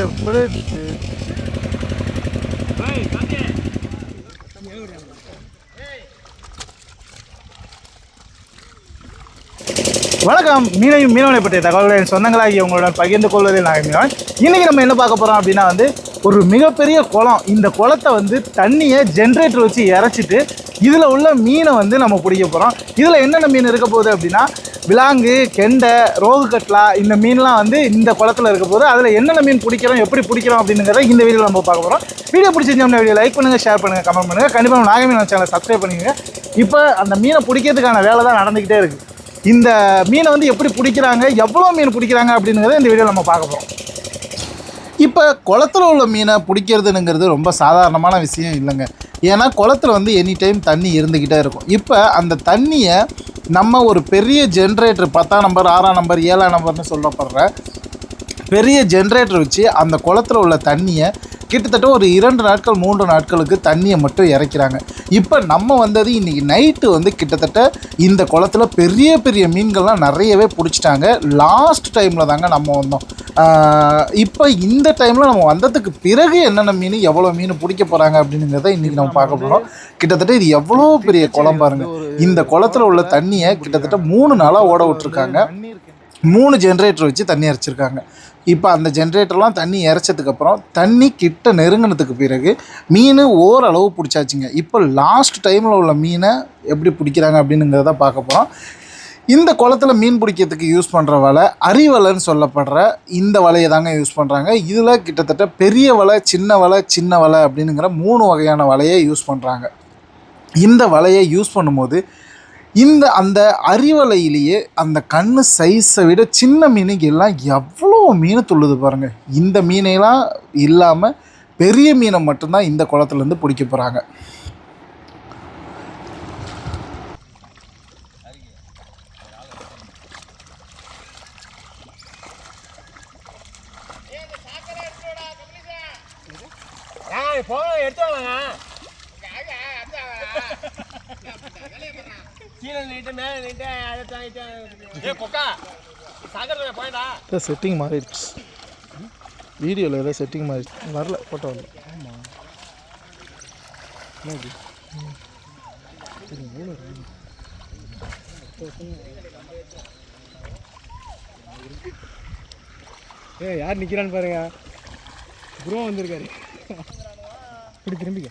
எப்படி வணக்கம். மீனையும் மீனவனை பற்றிய தகவல்களை என் உங்களுடன் பகிர்ந்து கொள்வதில் நான் மீனவன் இன்றைக்கி நம்ம என்ன பார்க்க போகிறோம் அப்படின்னா வந்து ஒரு மிகப்பெரிய குளம். இந்த குளத்தை வந்து தண்ணியை ஜென்ரேட்டர் வச்சு இறைச்சிட்டு இதில் உள்ள மீனை வந்து நம்ம பிடிக்க போகிறோம் இதில் என்னென்ன மீன் இருக்க போகுது அப்படின்னா விலாங்கு கெண்டை ரோகு கட்லா இந்த மீன்லாம் வந்து இந்த குளத்தில் இருக்க போது அதில் என்னென்ன மீன் பிடிக்கிறோம் எப்படி பிடிக்கிறோம் அப்படிங்கிறத இந்த வீடியோவில் நம்ம பார்க்க போகிறோம் வீடியோ பிடிச்சிருந்தோம்னா வீடியோ லைக் பண்ணுங்கள் ஷேர் பண்ணுங்கள் கமெண்ட் பண்ணுங்கள் கண்டிப்பாக நாகமீன் சேனலை சப்ஸ்கிரைப் பண்ணிக்கங்க. இப்போ அந்த மீனை பிடிக்கிறதுக்கான வேலை தான் நடந்துக்கிட்டே இருக்குது இந்த மீனை வந்து எப்படி பிடிக்கிறாங்க எவ்வளோ மீன் பிடிக்கிறாங்க அப்படிங்கிறத இந்த வீடியோவில் நம்ம பார்க்க போகிறோம் இப்போ குளத்துல உள்ள மீனை பிடிக்கிறதுங்கிறது ரொம்ப சாதாரணமான விஷயம் இல்லைங்க. ஏன்னா குளத்துல வந்து எனி டைம் தண்ணி இருந்துக்கிட்டே இருக்கும். இப்போ அந்த தண்ணியை நம்ம ஒரு பெரிய ஜென்ரேட்டர் பத்தாம் நம்பர் ஆறாம் நம்பர் ஏழாம் நம்பர்னு சொல்லப்படுற பெரிய ஜென்ரேட்டர் வச்சு அந்த குளத்துல உள்ள தண்ணியை கிட்டத்தட்ட ஒரு இரண்டு நாட்கள் மூன்று நாட்களுக்கு தண்ணியை மட்டும் இறைக்கிறாங்க. இப்போ நம்ம வந்தது இன்றைக்கி நைட்டு வந்து கிட்டத்தட்ட இந்த குளத்துல பெரிய பெரிய மீன்கள்லாம் நிறையவே பிடிச்சிட்டாங்க. லாஸ்ட் டைமில் தாங்க நம்ம வந்தோம். இப்போ இந்த டைமில் நம்ம வந்ததுக்கு பிறகு என்னென்ன மீன் எவ்வளோ மீன் பிடிக்க போகிறாங்க அப்படிங்கிறத இன்றைக்கி நம்ம பார்க்க போகிறோம் கிட்டத்தட்ட இது எவ்வளோ பெரிய குளம் பாருங்க. இந்த குளத்துல உள்ள தண்ணியை கிட்டத்தட்ட மூணு நாளாக ஓட விட்டுருக்காங்க. மூணு ஜென்ரேட்டர் வச்சு தண்ணி இறைச்சிருக்காங்க இப்போ அந்த ஜென்ரேட்டர்லாம் தண்ணி இறைச்சதுக்கப்புறம் தண்ணி கிட்ட நெருங்கினதுக்கு பிறகு மீன் ஓரளவு பிடிச்சாச்சுங்க. இப்போ லாஸ்ட் டைமில் உள்ள மீனை எப்படி பிடிக்கிறாங்க அப்படிங்கிறத பார்க்க போகிறோம் இந்த குளத்துல மீன் பிடிக்கிறதுக்கு யூஸ் பண்ணுற வலை அரிவலைன்னு சொல்லப்படுற இந்த வலையை தாங்க யூஸ் பண்ணுறாங்க இதில் கிட்டத்தட்ட பெரிய வலை சின்ன வலை சின்ன வலை அப்படின்னுங்கிற மூணு வகையான வலையை யூஸ் பண்ணுறாங்க இந்த வலையை யூஸ் பண்ணும்போது இந்த அந்த அரிவலையிலேயே அந்த கண்ணு சைஸை விட சின்ன மீனுக்கு எல்லாம் எவ்வளோ மீன் துள்ளுது பாருங்கள் இந்த மீனையெல்லாம் இல்லாமல் பெரிய மீனை மட்டும்தான் இந்த குளத்துலேருந்து பிடிக்க போகிறாங்க போங்க எடுத்து வாங்க கீழே நீட்டு மேலே நீட்டு அதை தாங்கிட்டு ஏ கொக்கா சாகர் போயிடா ஏதோ செட்டிங் மாறிடுச்சு. வீடியோவில் ஏதோ செட்டிங் மாறிடுச்சு. வரல ஃபோட்டோ வரல. ஆமாம் ஏ யார் நிற்கிறான்னு பாருங்க. ப்ரோ வந்திருக்காரு. இப்படி திரும்பிக்க.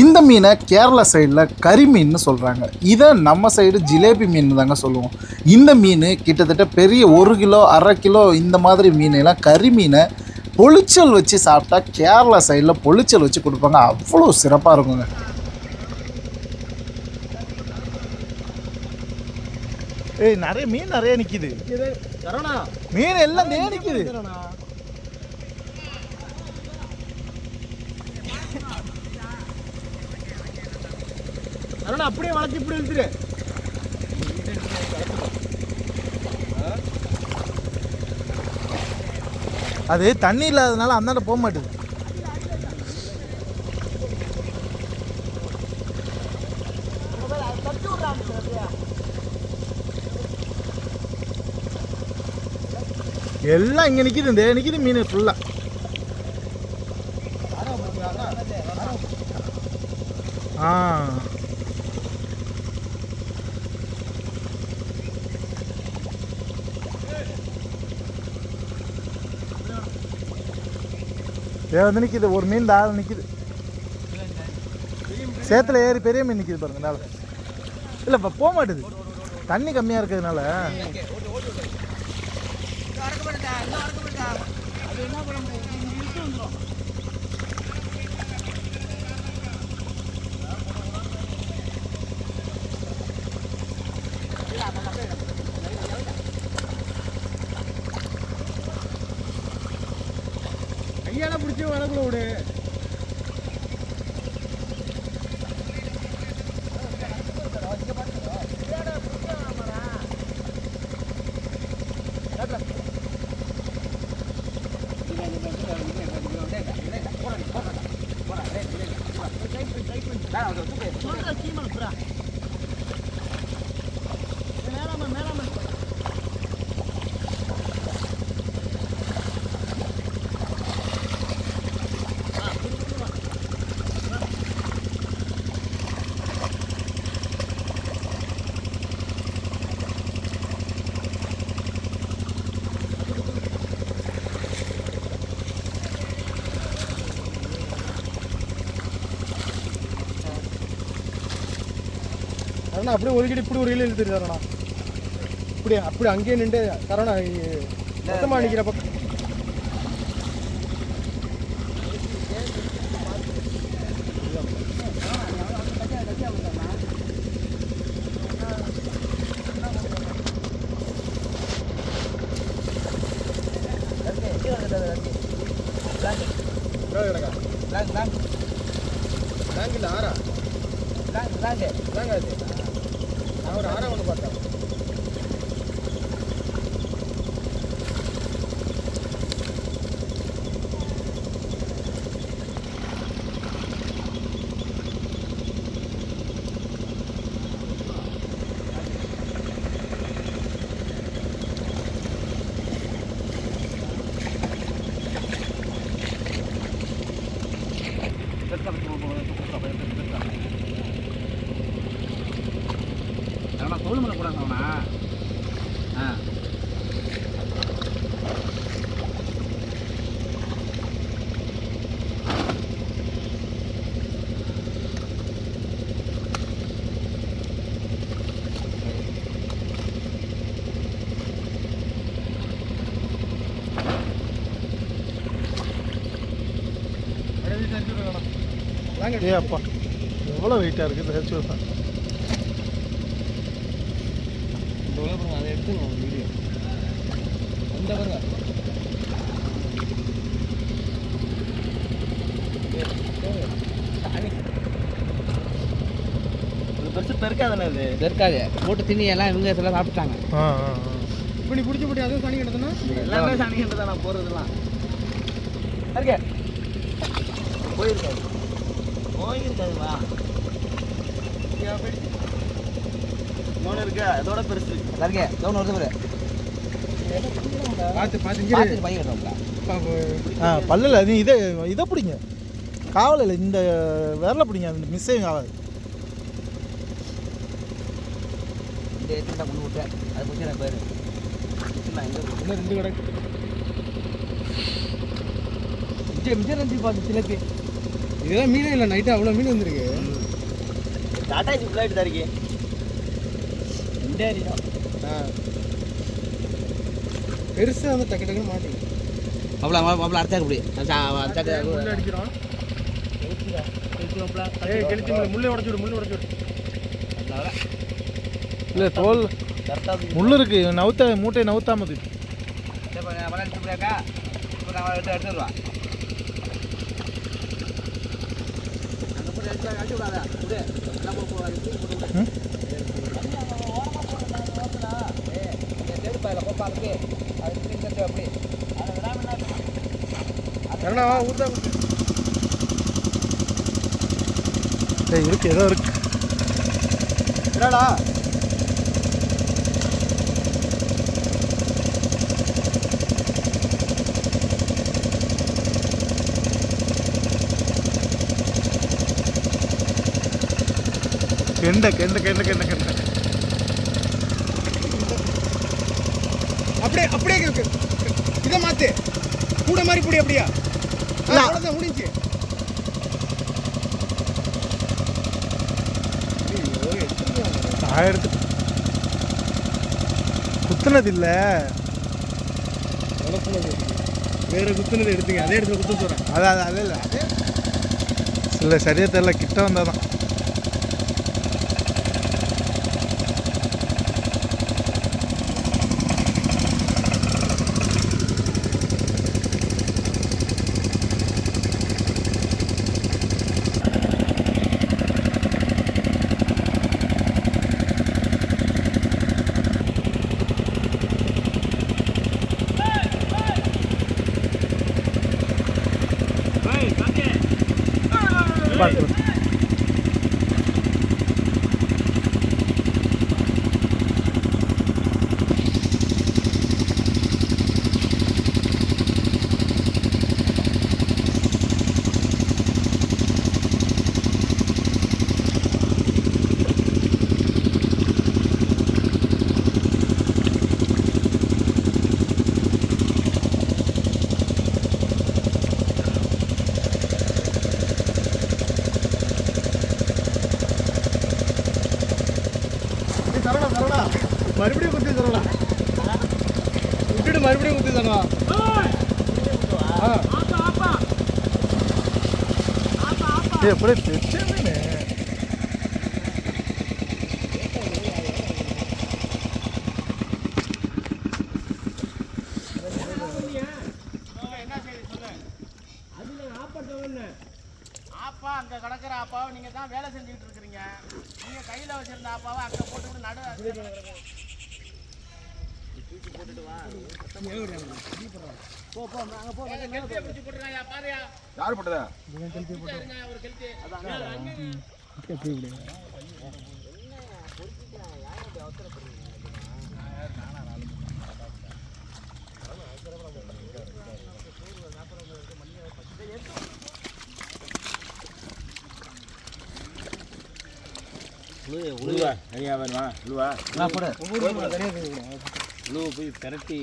இந்த மீனை கேரளா சைடில் கரிமீன்னு சொல்கிறாங்க இதை நம்ம சைடு ஜிலேபி மீன் தாங்க சொல்லுவோம். இந்த மீன் கிட்டத்தட்ட பெரிய ஒரு கிலோ அரை கிலோ இந்த மாதிரி மீனையெல்லாம் கறி மீனை பொளிச்சல் வச்சு சாப்பிட்டா கேரளா சைடில் பொளிச்சல் வச்சு கொடுப்பாங்க. அவ்வளோ சிறப்பாக இருக்குங்க. ஏய் நிறைய மீன் நிறைய நிற்கிது மீன் எல்லாம் நிற்கிது அதனால அப்படியே வளர்த்து இப்படி இழுத்துரு. அது தண்ணி இல்லாததுனால அந்தாண்ட போக மாட்டேது. எல்லாம் இங்கே நிற்கிது இந்த நிற்கிது மீன் ஃபுல்லாக ஆ. ஏ வந்து நிற்கிது ஒரு மீன் தாழ நிற்கிது சேத்துல ஏறி பெரிய மீன் நிற்கிது பாருங்க மேலே. இல்லை இப்போ போக மாட்டேது. தண்ணி கம்மியாக இருக்கிறதுனால. பிடிச்சி これ俺。அண்ணா அப்படியே ஒதுக்கிட்டு இப்படி ஒரு இலை இழுத்துட்டு தரணா இப்படி அப்படி அங்கேயே நின்று தரணா மொத்தமாக நிற்கிற பக்கம் பேங்கில் ஆறா? பேங்க் அது நான் ஒரு ஆறா ஒன்று பார்த்தேன் தோல் மேலே போடாங்க அவனா ஆ ஏ அப்பா. எவ்வளோ வெயிட்டாக இருக்குது ஹெச்ஓ தான்? அதை எடுத்துங்க வீடியோ அந்த பாருங்க பெருசு பெருக்காதானே இது? இருக்காது போட்டு திணி எல்லாம் இவங்க எல்லாம் சாப்பிட்டாங்க. ஆ ஆ இப்போ நீ பிடிச்சி பிடி அதுவும் தனி கிடத்துனா எல்லாமே போகிறதுலாம் இருக்கே. போயிருக்காது போயிருக்காதுவா இன்னொன்று இருக்கா? அதோட பெருசு. இருக்கே. வருது பாரு பார்த்து பார்த்து பையன் பல்லில் நீ இதை இதை பிடிங்க. காவலில் இந்த விரல பிடிங்க அந்த மிஸ்ஸையும் ஆகாது இந்த எடுத்துட்டா கொண்டு விட்டேன் அதை பிடிச்சி பேரு. இன்னும் ரெண்டு கிடக்கு. மிச்சம் மிச்சம் நன்றி பார்த்து சிலப்பி இதெல்லாம் மீனே இல்லை நைட்டு அவ்வளோ மீன் வந்திருக்கு. டாட்டாஜி ஃப்ளைட் தான் இருக்கே. இந்த அடி தான். ஆ. பெருசாக வந்து டக்கு டக்குன்னு மாட்டேங்குது அவ்வளோ அவ்வளோ அரைச்சாக்கு இப்படி. முள்ளு அடிக்கிறோம். முள்ளு முள்ளை உடச்சு விடு முள்ளு உடச்சு விடு. இல்லை தோல் கரெக்டாக முள் இருக்கு. நவுத்த மூட்டையை நவுத்தாம தூக்கி இருக்கு ஏதோ இருக்கு. என்னடா? கெண்டை கெண்டை கெண்டை கெண்டை கெண்டை. அப்படியே அப்படியே இதை மாத்து. கூட மாதிரி புடி அப்படியா. அவ்வளோதான் முடிஞ்சு. ஆயிரத்து குத்துனது இல்லை வேற குத்துனது எடுத்துங்க அதே இடத்துல குத்த சொல்றேன். அது அது இல்லை. அது இல்லை சரியா தெரியல. கிட்ட வந்தால் தான். பார்த்து ஏய், எப்படி பெரிய மீன் ஆப்பா அங்க கிடக்குற ஆப்பாவை நீங்க தான் வேலை செஞ்சுட்டு இருக்கிறீங்க. நீங்க கையில வச்சிருந்த ஆப்பாவை அங்க போட்டு நடு போ போ அங்க போ கெளுத்தியை பிடிச்சி போட்டுருக்காயா பாருயா. யார் போட்டதா? ஒரு கெளுத்தி உழுவா தனியாக வேணுமா உழுவா. உழுவு போய் பெரட்டி.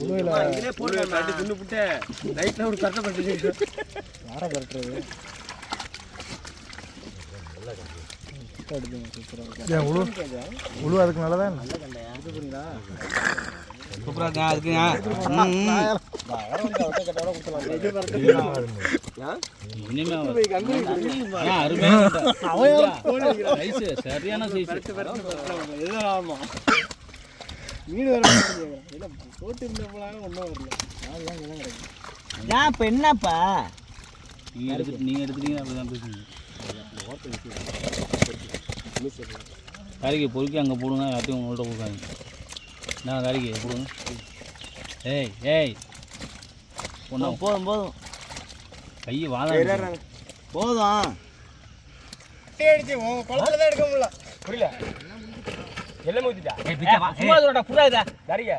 இதிலே போட்டு பெரட்டி தின்னு புட்டு நைட்டில் ஒரு கஷ்டப்பட்டு யாரை பரட்டுறது ஏன் உழு அதுக்கு நல்லதான் சூப்பராக இருக்குங்க சரியான சைஸ் மீன் வர இல்லை போட்டு இருந்தப்பலாம் ஒன்றும் வரல. ஏன் இப்ப என்னப்பா? நீங்கள் எடுத்து நீங்கள் எடுத்துட்டீங்கன்னா அப்படி தான் பேசுங்க காரிக்கை பொறுக்கி அங்கே போடுங்க யார்ட்டையும் உங்கள்கிட்ட கொடுக்காங்க என்ன காரிக்கை? போடுங்க ஏய் ஏய். ஒன்றா போதும் போதும். கையை வாழ போதும். அடிச்சு உன் குளத்துல தான் எடுக்க முடியல. புரியல? எல்லாம் ஊத்திட்டா சும்மா இதோட புறா இதா. சரிங்க.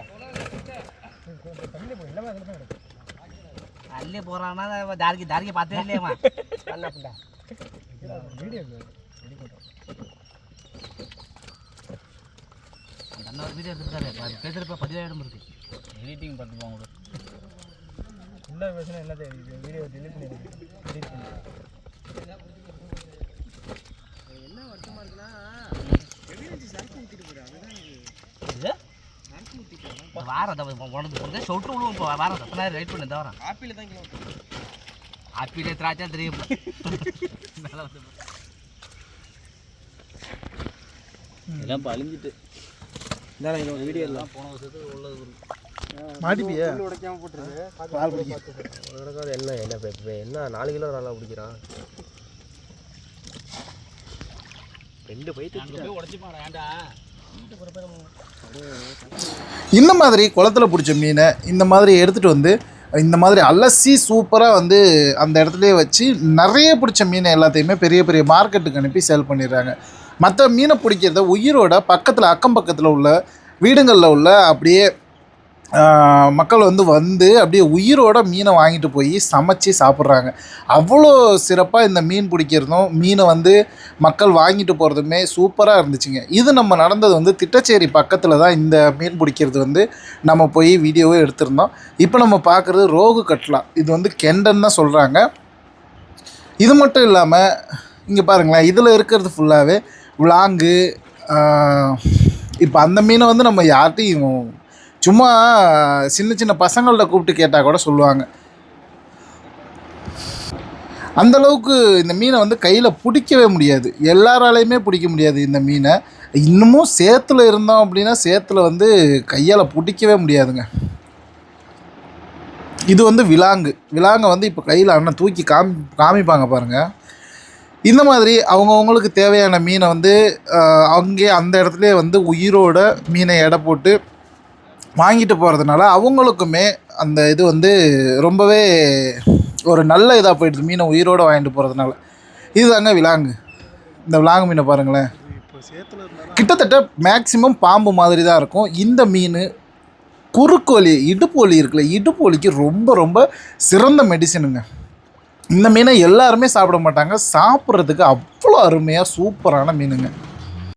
அள்ளி போறான்னா தாரிக்கு தாரிக்கு பார்த்தே இல்லையாமா பண்ணா வீடியோ அந்த அண்ணா ஒரு வீடியோ எடுத்துருக்காரு. பேசுறப்ப பதிவாயிரம் இருக்கு. எடிட்டிங் பார்த்துப்போம் கூட என்ன பேசுனா என்ன தெரியுது வீடியோ delete பண்ணிடுங்க delete பண்ணி இது வாரம் உனக்கு வந்து சொட்டு விழுவும் இப்போ. வாரம் சத்தனா ரைட் பண்ணி தவிர ஆப்பிள் தான் கிலோ. ஆப்பிள் திராட்சை தெரியும். நல்லா வந்து எல்லாம் இப்போ அழிஞ்சிட்டு. வீடியோ எல்லாம். போன வருஷத்துக்கு உள்ளது மாட்டிப்பியா? உடைக்காம போட்டுருக்கு பால் பிடிக்க நடக்காது என்ன என்ன என்ன நாலு கிலோ நல்லா பிடிக்கிறான் ரெண்டு பைத்து உடச்சிப்பாடா ஏன்டா? இந்த மாதிரி குளத்துல பிடிச்ச மீனை இந்த மாதிரி எடுத்துகிட்டு வந்து இந்த மாதிரி அலசி சூப்பராக வந்து அந்த இடத்துலயே வச்சு நிறைய பிடிச்ச மீனை எல்லாத்தையுமே பெரிய பெரிய மார்க்கெட்டுக்கு அனுப்பி சேல் பண்ணிடுறாங்க. மற்ற மீனை பிடிக்கிறத உயிரோட பக்கத்தில் அக்கம் பக்கத்தில் உள்ள வீடுங்களில் உள்ள அப்படியே மக்கள் வந்து வந்து அப்படியே உயிரோட மீனை வாங்கிட்டு போய் சமைச்சு சாப்பிட்றாங்க. அவ்வளோ சிறப்பாக இந்த மீன் பிடிக்கிறதும் மீனை வந்து மக்கள் வாங்கிட்டு போகிறதுமே சூப்பராக இருந்துச்சுங்க. இது நம்ம நடந்தது வந்து திட்டச்சேரி பக்கத்தில் தான் இந்த மீன் பிடிக்கிறது வந்து நம்ம போய் வீடியோவே எடுத்திருந்தோம். இப்போ நம்ம பார்க்குறது ரோகு கட்லா. இது வந்து கெண்டன் தான் சொல்கிறாங்க இது மட்டும் இல்லாமல் இங்கே பாருங்களேன் இதில் இருக்கிறது ஃபுல்லாகவே விலாங்கு இப்போ அந்த மீனை வந்து நம்ம யார்ட்டையும் சும்மா சின்ன சின்ன பசங்கள்ட்ட கூப்பிட்டு கேட்டால் கூட சொல்லுவாங்க. அந்த அளவுக்கு இந்த மீனை வந்து கையில் பிடிக்கவே முடியாது. எல்லாராலையுமே பிடிக்க முடியாது இந்த மீனை. இன்னமும் சேத்துல இருந்தோம் அப்படின்னா சேத்துல வந்து கையால் பிடிக்கவே முடியாதுங்க. இது வந்து விலாங்கு. விலாங்கை வந்து இப்போ கையில் அண்ணன் தூக்கி காமி காமிப்பாங்க பாருங்கள் இந்த மாதிரி அவங்கவுங்களுக்கு தேவையான மீனை வந்து அங்கே அங்கேயே அந்த இடத்துலயே வந்து உயிரோட மீனை எடை போட்டு வாங்கிட்டு போகிறதுனால அவங்களுக்குமே அந்த இது வந்து ரொம்பவே ஒரு நல்ல இதாக போயிடுது. மீனை உயிரோடு வாங்கிட்டு போகிறதுனால இதுதாங்க விலாங்கு. இந்த விலாங்கு மீனை பாருங்களேன். கிட்டத்தட்ட மேக்சிமம் பாம்பு மாதிரி தான் இருக்கும். இந்த மீன் குறுக்கு வலி இடுப்பு வலி இருக்குல்ல இடுப்பு வலிக்கு ரொம்ப ரொம்ப சிறந்த மெடிசனுங்க இந்த மீனை எல்லாருமே சாப்பிட மாட்டாங்க. சாப்பிட்றதுக்கு அவ்வளோ அருமையாக சூப்பரான மீனுங்க.